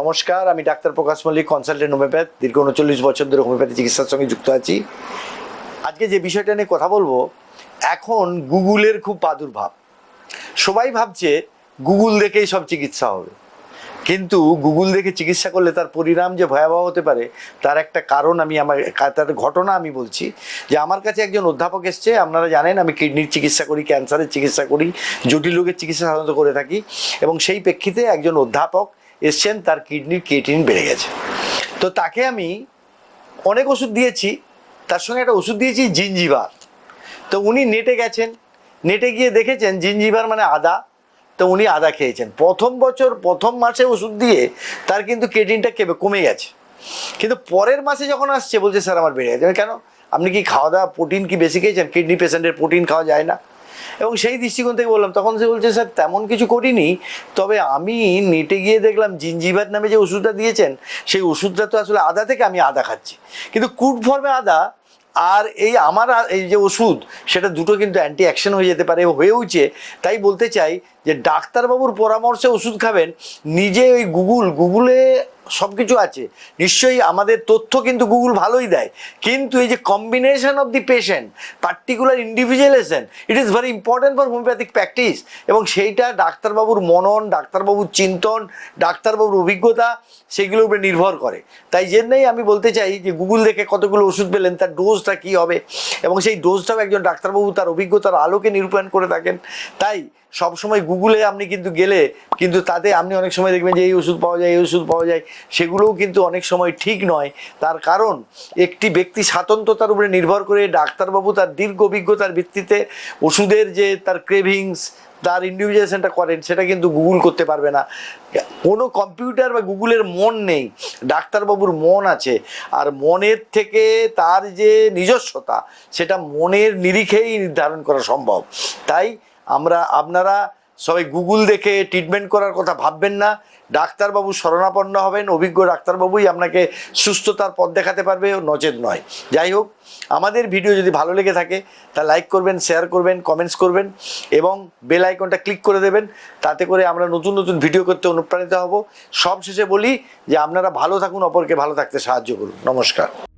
নমস্কার, আমি doctor Prakash Mallick consultant homeopath দীর্ঘ উনচল্লিশ বছর ধরে হোমিওপ্যাথি চিকিৎসার সঙ্গে যুক্ত আছি। আজকে যে বিষয়টা নিয়ে কথা বলব, এখন গুগলের খুব প্রাদুর্ভাব। সবাই ভাবছে গুগল দেখেই সব চিকিৎসা হবে। কিন্তু গুগল দেখে চিকিৎসা করলে তার পরিণাম যে ভয়াবহ হতে পারে, তার একটা কারণ আমি আমার, তার ঘটনা আমি বলছি। যে আমার কাছে একজন অধ্যাপক এসছে, আপনারা জানেন আমি কিডনির চিকিৎসা করি, ক্যান্সারের চিকিৎসা করি, জটিল রোগের চিকিৎসা সাধারণত করে থাকি। এবং সেই প্রেক্ষিতে একজন অধ্যাপক এসছেন, তার কিডনির কেটিন বেড়ে গেছে। তো তাকে আমি অনেক ওষুধ দিয়েছি, তার সঙ্গে একটা ওষুধ দিয়েছি, জিঞ্জিবার। তো উনি নেটে গেছেন, নেটে গিয়ে দেখেছেন জিঞ্জিবার মানে আদা, তো উনি আদা খেয়েছেন। প্রথম বছর, প্রথম মাসে ওষুধ দিয়ে তার কিন্তু কেটিনটা কেবে, কমে গেছে। কিন্তু পরের মাসে যখন আসছে, বলছে, স্যার, আমার বেড়ে গেছে। কেন? আপনি কি খাওয়া দাওয়া প্রোটিন কি বেশি খেয়েছেন? কিডনি পেশেন্টের প্রোটিন খাওয়া যায় না? এবং সেই দৃষ্টিকোণ থেকে বললাম, তখন সে বলছে, স্যার, তেমন কিছু করিনি। তবে আমি নেটে গিয়ে দেখলাম জিঞ্জিভার নামে যে ওষুধটা দিয়েছেন, সেই ওষুধটা তো আসলে আদা থেকে আমি আদা খাচ্ছি। কিন্তু কুড ফর্মে আদা আর এই আমার এই যে ওষুধ, সেটা দুটো কিন্তু অ্যান্টি অ্যাকশন হয়ে যেতে পারে হয়েওছে তাই বলতে চাই যে, ডাক্তারবাবুর পরামর্শে ওষুধ খাবেন। নিজে ওই গুগল, গুগলে সব কিছু আছে। নিশ্চয়ই আমাদের তথ্য কিন্তু গুগল ভালোই দেয়। কিন্তু এই যে combination of the patient particular individualisation it is very important for homeopathic practice এবং সেইটা ডাক্তারবাবুর মনন, ডাক্তারবাবুর চিন্তন, ডাক্তারবাবুর অভিজ্ঞতা, সেগুলোর উপরে নির্ভর করে। তাই জন্যই আমি বলতে চাই যে গুগল দেখে কতগুলো ওষুধ পেলেন, তার ডোজটা কী হবে? এবং সেই ডোজটাও একজন ডাক্তারবাবু তার অভিজ্ঞতার আলোকে নিরূপণ করে থাকেন। তাই সবসময় গুগলে আপনি কিন্তু গেলে কিন্তু তাতে আপনি অনেক সময় দেখবেন যে এই ওষুধ পাওয়া যায়, এই ওষুধ পাওয়া যায়। সেগুলোও কিন্তু অনেক সময় ঠিক নয়। তার কারণ, একটি ব্যক্তি স্বাতন্ত্রতার উপরে নির্ভর করে ডাক্তারবাবু তার দীর্ঘ অভিজ্ঞতার ভিত্তিতে ওষুধের যে তার ক্রেভিংস তার ইন্ডিভিজুয়েশনটা করেন, সেটা কিন্তু গুগল করতে পারবে না। কোনো কম্পিউটার বা গুগলের মন নেই, ডাক্তারবাবুর মন আছে, আর মনের থেকে তার যে নিজস্বতা, সেটা মনের নিরিখেই নির্ধারণ করা সম্ভব। তাই আমরা, আপনারা সবাই গুগল দেখে ট্রিটমেন্ট করার কথা ভাববেন না। ডাক্তারবাবু শরণাপন্ন হবেন, অভিজ্ঞ ডাক্তারবাবুই আপনাকে সুস্থতার পথ দেখাতে পারবে নচেত নয়। যাই হোক, আমাদের ভিডিও যদি ভালো লেগে থাকে, তা লাইক করবেন শেয়ার করবেন কমেন্টস করবেন এবং বেল আইকনটা ক্লিক করে দেবেন। তাতে করে আমরা নতুন নতুন ভিডিও করতে অনুপ্রাণিত হব। সবশেষে বলি যে আপনারা ভালো থাকুন, অপরকে ভালো থাকতে সাহায্য করুন। নমস্কার।